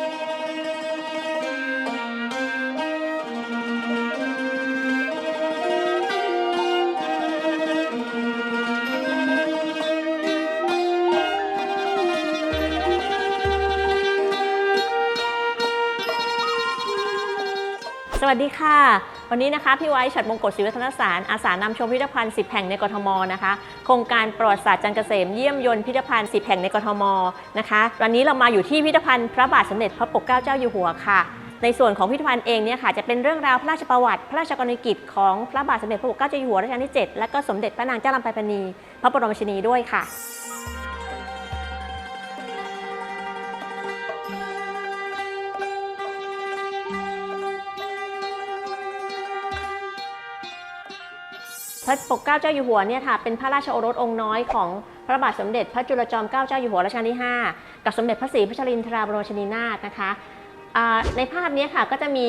Thank you. วัสดีค่ะ วันนี้นะคะพี่ไว้ฉัดมงกฎศรีวัฒนสาร อาสานำชมพิพิธภัณฑ์ 10 แห่งในกทมนะคะ โครงการประวัติศาสตร์จันทร์เกษมเยี่ยมยนต์พิพิธภัณฑ์ 10 แห่งในกทมนะคะ วันนี้เรามาอยู่ที่พิพิธภัณฑ์พระบาทสมเด็จพระปกเกล้าเจ้าอยู่หัวค่ะ ในส่วนของพิพิธภัณฑ์เองเนี่ยค่ะจะเป็นเรื่องราวพระราชประวัติ พระราชกรณียกิจของพระบาทสมเด็จพระปกเกล้าเจ้าอยู่หัวรัชกาลที่ 7 และก็สมเด็จพระนางเจ้าลำไพพรรณีพระบรมชินีด้วยค่ะ ระปกเกล้าเจ้าอยู่หัวเนี่ยค่ะเป็นพระราชโอรสองค์น้อยของพระบาทสมเด็จ พระจุลจอมเกล้าเจ้าอยู่หัวรัชกาลที่ 5 กับสมเด็จพระศรีพัชรินทราบรมชนีนาถนะคะอ่าในภาพนี้ค่ะก็จะมี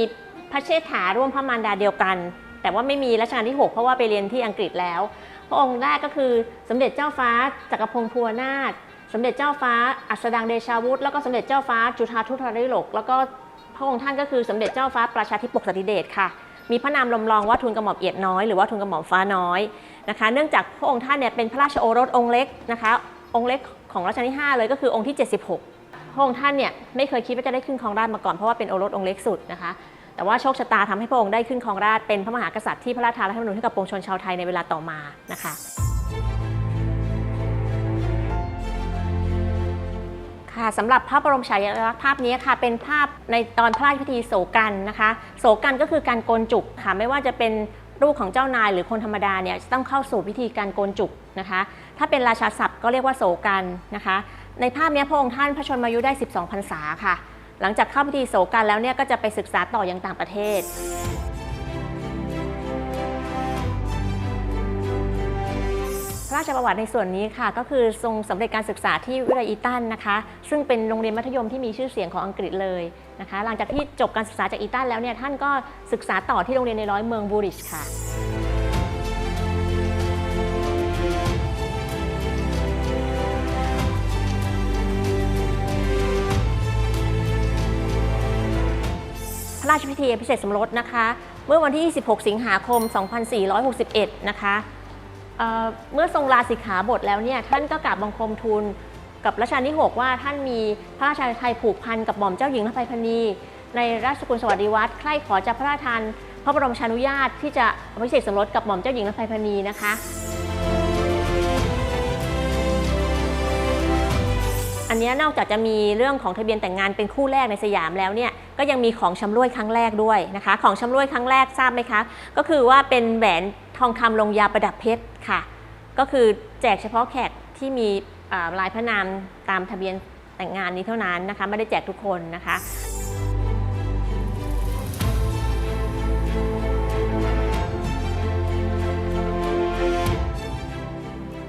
พระเชษฐาร่วมพระมารดาเดียวกัน แต่ว่าไม่มีรัชกาลที่ 6 เพราะว่าไปเรียนที่อังกฤษแล้ว พระองค์แรกก็คือสมเด็จเจ้าฟ้าจักรพงศ์พัวนาถสมเด็จเจ้าฟ้าอัสดางเดชาวุฒิแล้วก็สมเด็จเจ้าฟ้าจุฑาทุธาริโลกแล้วก็พระองค์ท่านก็คือสมเด็จเจ้าฟ้าประชาธิปกสติเดชค่ะ มีพระนามลำลองว่าทุนกระหม่อมเอียดน้อย หรือว่าทุนกระหม่อมฟ้าน้อยนะคะ เนื่องจากพระองค์ท่านเนี่ยเป็นพระราชโอรสองค์เล็กนะคะ องค์เล็กของรัชกาลที่ 5 เลยก็คือองค์ที่ 76 พระองค์ท่านเนี่ยไม่เคยคิดว่าจะได้ขึ้นครองราชมาก่อนเพราะว่าเป็นโอรสองค์เล็กสุดนะคะ แต่ว่าโชคชะตาทำให้พระองค์ได้ขึ้นครองราชเป็นพระมหากษัตริย์ที่พระราชทานรัฐธรรมนูญให้กับปวงชนชาวไทยในเวลาต่อมานะคะ ค่ะสำหรับพระบรมฉายาลักษณ์ภาพนี้ค่ะ เป็นภาพในตอนพระราชพิธีโศกันนะคะ โศกันก็คือการโกนจุกค่ะ ไม่ว่าจะเป็นลูกของเจ้านายหรือคนธรรมดาเนี่ยต้องเข้าสู่พิธีการโกนจุกนะคะ ถ้าเป็นราชาศัพท์ก็เรียกว่าโศกันนะคะ ในภาพนี้พระองค์ท่านพระชนมายุได้ 12พรรษาค่ะ หลังจากเข้าพิธีโศกันแล้วเนี่ยก็จะไปศึกษาต่อยังต่างประเทศ ระราชประวัติในส่วนนี้ค่ะ ก็คือทรงสำเร็จการศึกษาที่วิทยาลัยอีตันนะคะ ซึ่งเป็นโรงเรียนมัธยมที่มีชื่อเสียงของอังกฤษเลยนะคะ หลังจากที่จบการศึกษาจากอีตันแล้วเนี่ยท่านก็ศึกษาต่อที่โรงเรียนในร้อยเมืองบูริชค่ะพระราชพิธีพิเศษสมรสนะคะ เมื่อวันที่ 26 สิงหาคม 2461 นะคะ เมื่อทรงลาสิกขาบทแล้วเนี่ยท่านก็กราบบังคมทูลกับรัชกาลที่ 6 ว่าท่านมีพระราชาไทยผูกพันกับหม่อมเจ้าหญิงพระไพพรรณีในราชกุลสวัสดิวัตรใคร่ขอจะพระราชทานพระบรมชานุญาตที่จะพิเศษสมรสกับหม่อมเจ้าหญิงพระไพพรรณีนะคะ อันนี้นอกจากจะมีเรื่องของทะเบียนแต่งงานเป็นคู่แรกในสยามแล้วเนี่ยก็ยังมีของชำร่วยครั้งแรกด้วยนะคะ ของชำร่วยครั้งแรกทราบไหมคะ ก็คือว่าเป็นแหวนทองคำลงยาประดับเพชร ค่ะ ก็คือแจกเฉพาะแขกที่มีลายพระนามตามทะเบียนแต่งงานนี้เท่านั้นนะคะ ไม่ได้แจกทุกคนนะคะ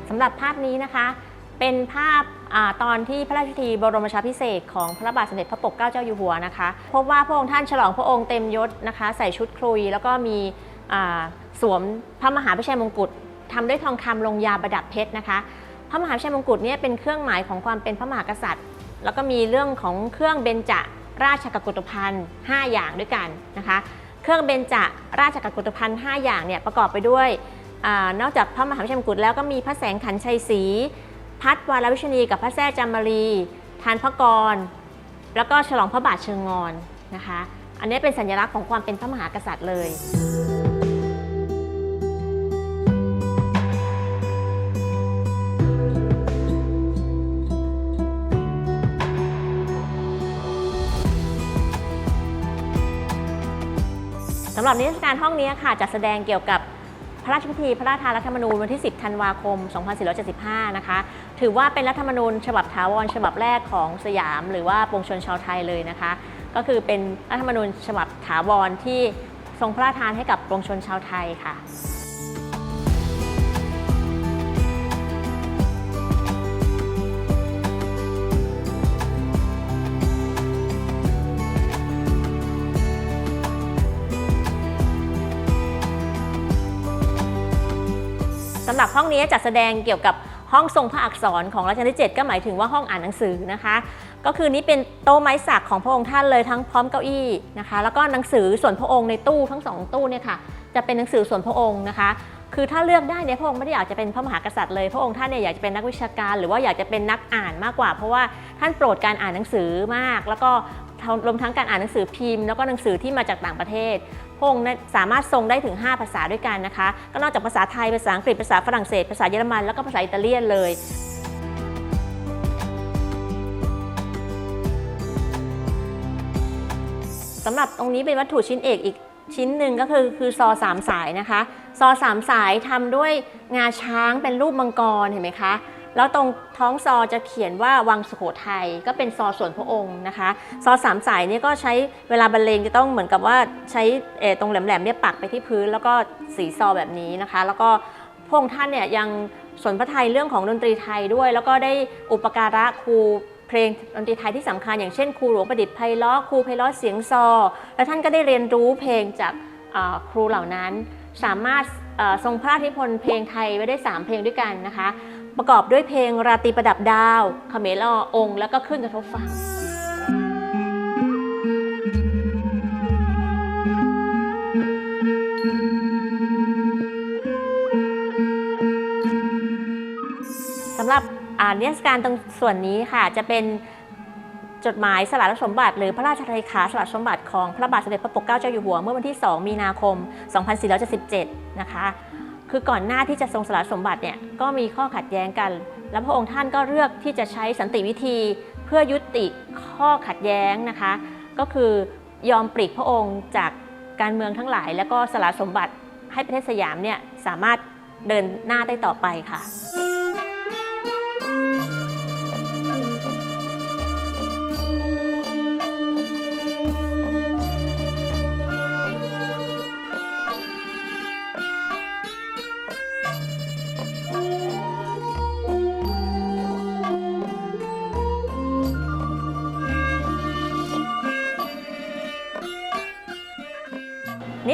สำหรับภาพนี้นะคะ เป็นภาพอตอนที่พระราชพิธีบรมราชาพิเศษของพระบาทสมเด็จพระปกเกล้าเจ้าอยู่หัวนะคะ พบว่าพระองค์ท่านฉลองพระองค์เต็มยศนะคะ ใส่ชุดครุยแล้วก็มีสวมพระมหาพิชัยมงกุฎ ทำด้วยทองคำลงยาประดับเพชรนะคะ พระมหาชัยมงกุฎเนี่ยเป็นเครื่องหมายของความเป็นพระมหากษัตริย์ แล้วก็มีเรื่องของเครื่องเบญจราชกกุฏภัณฑ์5อย่างด้วยกันนะคะ เครื่องเบญจราชกกุฏภัณฑ์5อย่างเนี่ยประกอบไปด้วยอนอกจากพระมหาชัยมงกุฎแล้วก็มีพระแสงขันชัยศรีพัดวาลวิชนีกับพระแท้จามารีทานพระกร แล้วก็ฉลองพระบาทเชิงงอนนะคะ อันนี้เป็นสัญลักษณ์ของความเป็นพระมหากษัตริย์เลยำหรับนิทรรศการห้องนี้ค่ะจะแสดงเกี่ยวกับพระราชพิธีพระราชทานรัฐธรรมนูญวันที่ 10 ธันวาคม 2475 นะคะ ถือว่าเป็นรัฐธรรมนูญฉบับถาวรฉบับแรกของสยาม หรือว่าปวงชนชาวไทยเลยนะคะ ก็คือเป็นรัฐธรรมนูญฉบับถาวรที่ทรงพระราชทานให้กับปวงชนชาวไทยค่ะ หรับห้องนี้จัดแสดงเกี่ยวกับห้องทรงพระอักษรของรัชกาลที่ 7 ก็หมายถึงว่าห้องอ่านหนังสือนะคะ ก็คือนี่เป็นโต๊ะไม้สักของพระองค์ท่านเลยทั้งพร้อมเก้าอี้นะคะ แล้วก็หนังสือส่วนพระองค์ในตู้ทั้งสองตู้เนี่ยค่ะจะเป็นหนังสือส่วนพระองค์นะคะ คือถ้าเลือกได้เนี่ยพระองค์ไม่ได้อยากจะเป็นพระมหากษัตริย์เลย พระองค์ท่านเนี่ยอยากจะเป็นนักวิชาการ หรือว่าอยากจะเป็นนักอ่านมากกว่า เพราะว่าท่านโปรดการอ่านหนังสือมาก แล้วก็รวมทั้งการอ่านหนังสือพิมพ์ แล้วก็หนังสือที่มาจากต่างประเทศ พระองค์สามารถทรงได้ถึง 5 ภาษาด้วยกันนะคะ ก็นอกจากภาษาไทย ภาษาอังกฤษ ภาษาฝรั่งเศส ภาษาเยอรมัน แล้วก็ภาษาอิตาเลียนเลยสำหรับตรงนี้เป็นวัตถุชิ้นเอกอีกชิ้นหนึ่งก็คือคือซอสามสายนะคะ ซอสามสายทำด้วยงาช้างเป็นรูปมังกรเห็นไหมคะ แล้วตรงท้องซอจะเขียนว่าวังสุโขทัยก็เป็นซอส่วนพระองค์นะคะ ซอสามสายนี่ก็ใช้เวลาบรรเลงจะต้องเหมือนกับว่าใช้ตรงแหลมๆเนี่ยปักไปที่พื้น แล้วก็สีซอแบบนี้นะคะ แล้วก็พระองค์ท่านเนี่ยยังสนพระไทยเรื่องของดนตรีไทยด้วย แล้วก็ได้อุปการะครูเพลงดนตรีไทยที่สำคัญอย่างเช่นครูหลวงประดิษฐ์ไพเราะครูไพเราะเสียงซอ และท่านก็ได้เรียนรู้เพลงจากครูเหล่านั้นสามารถ ทรงพระราธิพนธ์เพลงไทยไว้ได้ 3 เพลงด้วยกันนะคะ ประกอบด้วยเพลงราตรีประดับดาวเขมรอองค์ แล้วก็ขึ้นกระทบฟังสำหรับอ่านิทรรศการตรงส่วนนี้ค่ะจะเป็น จดหมายสละสมบัติหรือพระราชเลขาสละสมบัติของพระบาทสมเด็จพระปกเกล้าเจ้าอยู่หัวเมื่อวันที่ 2 มีนาคม 2477 นะคะ คือก่อนหน้าที่จะทรงสละสมบัติเนี่ยก็มีข้อขัดแย้งกัน แล้วพระองค์ท่านก็เลือกที่จะใช้สันติวิธีเพื่อยุติข้อขัดแย้งนะคะ ก็คือยอมปลีกพระองค์จากการเมืองทั้งหลาย แล้วก็สละสมบัติให้ประเทศสยามเนี่ยสามารถเดินหน้าได้ต่อไปค่ะ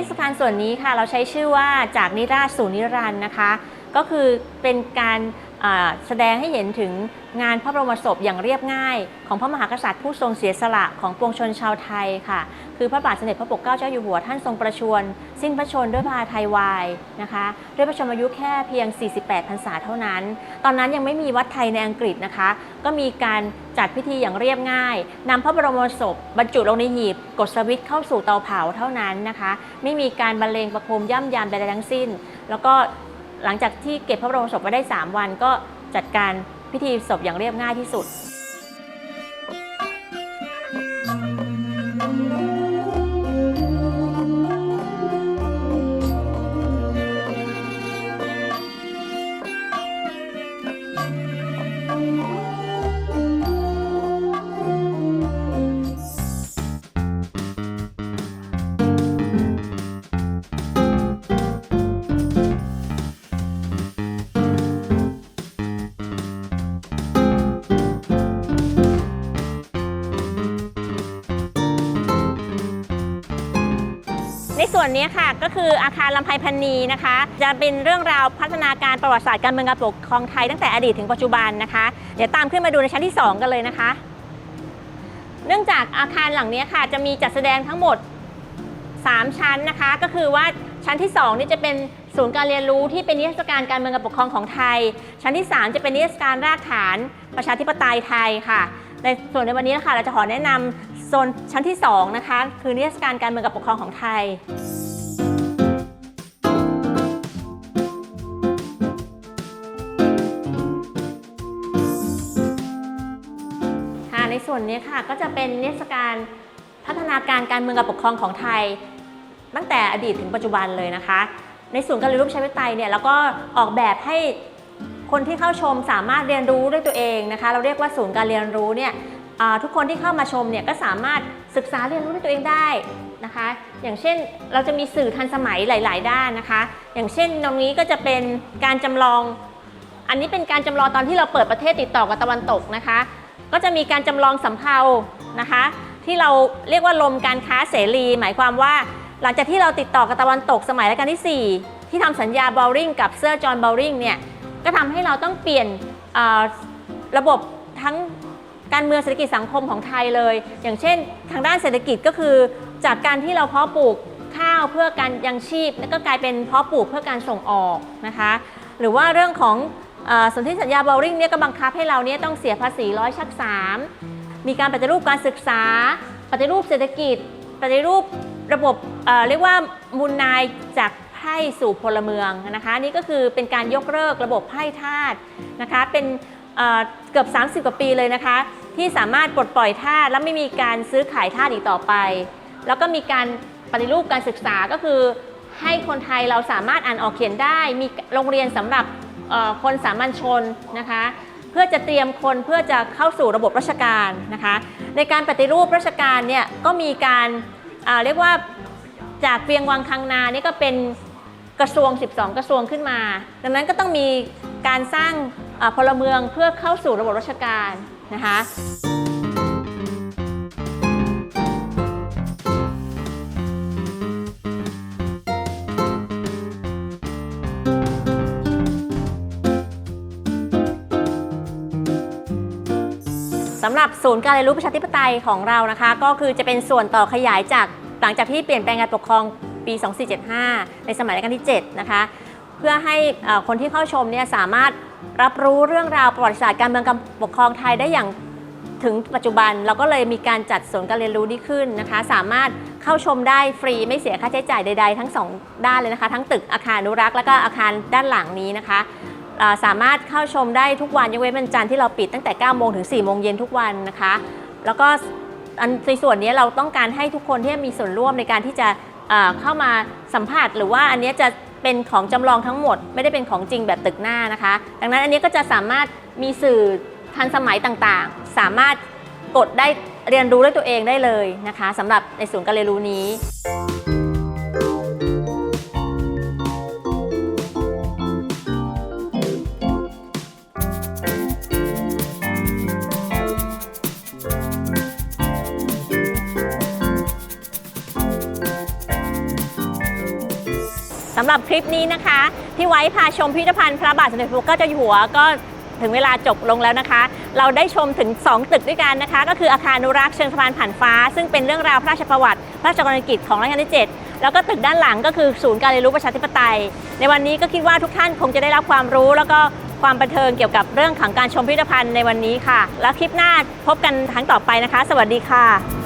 สะพานส่วนนี้ค่ะ เราใช้ชื่อว่าจากนิราชสู่นิรันดร์นะคะ ก็คือเป็นการ แสดงให้เห็นถึงงานพระบรมศพอย่างเรียบง่าย ของพระมหากษัตริย์ผู้ทรงเสียสละของปวงชนชาวไทยค่ะ คือพระบาทสมเด็จพระปกเกล้าเจ้าอยู่หัวท่านทรงประชวรสิ้นพระชนด้วยพระไทยวายนะคะด้วยพระชนมายุแค่เพียง 48พรรษาเท่านั้น ตอนนั้นยังไม่มีวัดไทยในอังกฤษนะคะ ก็มีการจัดพิธีอย่างเรียบง่ายนำพระบรมศพบรรจุลงในหีบกดสวิตช์เข้าสู่เตาเผาเท่านั้นนะคะ ไม่มีการบรรเลงประโคมย่ำยามใดๆทั้งสิ้น แล้วก็ หลังจากที่เก็บพระบรมศพไว้ได้ 3 วันก็จัดการพิธีศพอย่างเรียบง่ายที่สุด ส่วนนี้ค่ะก็คืออาคารลำไพพันนีนะคะ จะเป็นเรื่องราวพัฒนาการประวัติศาสตร์การเมืองการปกครองไทยตั้งแต่อดีตถึงปัจจุบันนะคะ เดี๋ยวตามขึ้นมาดูในชั้นที่ 2 กันเลยนะคะ เนื่องจากอาคารหลังนี้ค่ะ จะมีจัดแสดงทั้งหมด 3 ชั้นนะคะ ก็คือว่าชั้นที่ 2 นี่จะเป็นศูนย์การเรียนรู้ที่เป็นนิทรรศการการเมืองการปกครองของไทย ชั้นที่ 3 จะเป็นนิทรรศการรากฐานประชาธิปไตยไทยค่ะ ในส่วนในวันนี้นะคะเราจะขอแนะนำ โซนชั้นที่ 2 นะคะ คือนิทรรศการการเมืองกับปกครองของไทย ค่ะ ในส่วนนี้ค่ะ ก็จะเป็นนิทรรศการพัฒนาการการเมืองกับปกครองของไทย ตั้งแต่อดีตถึงปัจจุบันเลยนะคะ ในศูนการเรียนรู้ประชาธิปไตยเนี่ยแล้วก็ออกแบบให้คนที่เข้าชมสามารถเรียนรู้ด้วยตัวเองนะคะ เราเรียกว่าศูนย์การเรียนรู้เนี่ย ทุกคนที่เข้ามาชมเนี่ยก็สามารถศึกษาเรียนรู้ด้วยตัวเองได้นะคะ อย่างเช่นเราจะมีสื่อทันสมัยหลาย ๆ ด้านนะคะ อย่างเช่นตรงนี้ก็จะเป็นการจำลอง อันนี้เป็นการจำลองตอนที่เราเปิดประเทศติดต่อกับตะวันตกนะคะ ก็จะมีการจำลองสำเภานะคะ ที่เราเรียกว่าลมการค้าเสรี หมายความว่า หลังจากที่เราติดต่อกับตะวันตกสมัยรัชกาลที่ 4 ที่ทำสัญญาบอลริงกับเซอร์จอห์นบอลริงเนี่ยก็ทำให้เราต้องเปลี่ยนระบบทั้ง การเมืองเศรษฐกิจสังคมของไทยเลย อย่างเช่น ทางด้านเศรษฐกิจก็คือ จากการที่เราเพาะปลูกข้าวเพื่อการยังชีพ แล้วก็กลายเป็นเพาะปลูกเพื่อการส่งออกนะคะ หรือว่าเรื่องของอสนธิสัญญาบอลริงเนี่ยก็บังคับให้เราเนี่ยต้องเสียภาษีร้อยชักสามมีการปฏิรูปการศึกษา ปฏิรูปเศรษฐกิจ ปฏิรูประบบเเรียกว่ามูลนายจากไพ่สู่พลเมืองนะคะ นี่ก็คือเป็นการยกเลิกระบบไพ่ทาสนะคะเป็น เอ่อเกือบ 30 กว่าปีเลยนะคะ ที่สามารถปลดปล่อยทาสและไม่มีการซื้อขายทาสอีกต่อไป แล้วก็มีการปฏิรูปการศึกษาก็คือ ให้คนไทยเราสามารถอ่านออกเขียนได้ มีโรงเรียนสำหรับคนสามัญชนนะคะ เพื่อจะเตรียมคนเพื่อจะเข้าสู่ระบบราชการนะคะ ในการปฏิรูปราชการเนี่ยก็มีการอ่าเรียกว่าจากเพียงวังคังนานี่ก็เป็นกระทรวง 12 กระทรวงขึ้นมา ดังนั้นก็ต้องมีการสร้าง พลเมืองเพื่อเข้าสู่ระบบราชการนะคะสำหรับศูนย์การเรียนรู้ประชาธิปไตยของเรานะคะ ก็คือจะเป็นส่วนต่อขยายจากหลังจากที่เปลี่ยนแปลงการปกครองปี 2475 ในสมัยรัชกาลที่ 7 นะคะ เพื่อให้คนที่เข้าชมเนี่ยสามารถ รับรู้เรื่องราวประวัติศาสตร์การเมืองการปกครองไทยได้อย่างถึงปัจจุบันเราก็เลยมีการจัดศูนย์การเรียนรู้นี้ขึ้นนะคะ สามารถเข้าชมได้ฟรีไม่เสียค่าใช้จ่ายใด ๆ ทั้งสองด้านเลยนะคะ ทั้งตึกอาคารอนุรักษ์แล้วก็อาคารด้านหลังนี้นะคะาสามารถเข้าชมได้ทุกวันยกเว้นวันจันทร์ที่เราปิดตั้งแต่ 9 โมงถึง 4 โมงเย็นทุกวันนะคะ แล้วก็ในส่วนนี้เราต้องการให้ทุกคนที่มีส่วนร่วมในการที่จะเข้ามาสัมผัสหรือว่าอันนี้จะ เป็นของจำลองทั้งหมด ไม่ได้เป็นของจริงแบบตึกหน้านะคะ ดังนั้นอันนี้ก็จะสามารถมีสื่อทันสมัยต่างๆ สามารถกดได้เรียนรู้ด้วยตัวเองได้เลยนะคะสำหรับในศูนย์การเรียนรู้นี้ สำหรับคลิปนี้นะคะ ที่ไว้พาชมพิพิธภัณฑ์พระบาทสมเด็จพระเจ้าอยู่หัวก็ถึงเวลาจบลงแล้วนะคะ เราได้ชมถึง 2 ตึกด้วยกันนะคะ ก็คืออาคารอนุรักษ์เชิงสะพานผ่านฟ้า ซึ่งเป็นเรื่องราวพระราชประวัติ พระราชกรณียกิจของรัชกาลที่ 7 แล้วก็ตึกด้านหลังก็คือศูนย์การเรียนรู้ประชาธิปไตย ในวันนี้ก็คิดว่าทุกท่านคงจะได้รับความรู้ แล้วก็ความบันเทิงเกี่ยวกับเรื่องของการชมพิพิธภัณฑ์ในวันนี้ค่ะ แล้วคลิปหน้าพบกันครั้งต่อไปนะคะ สวัสดีค่ะ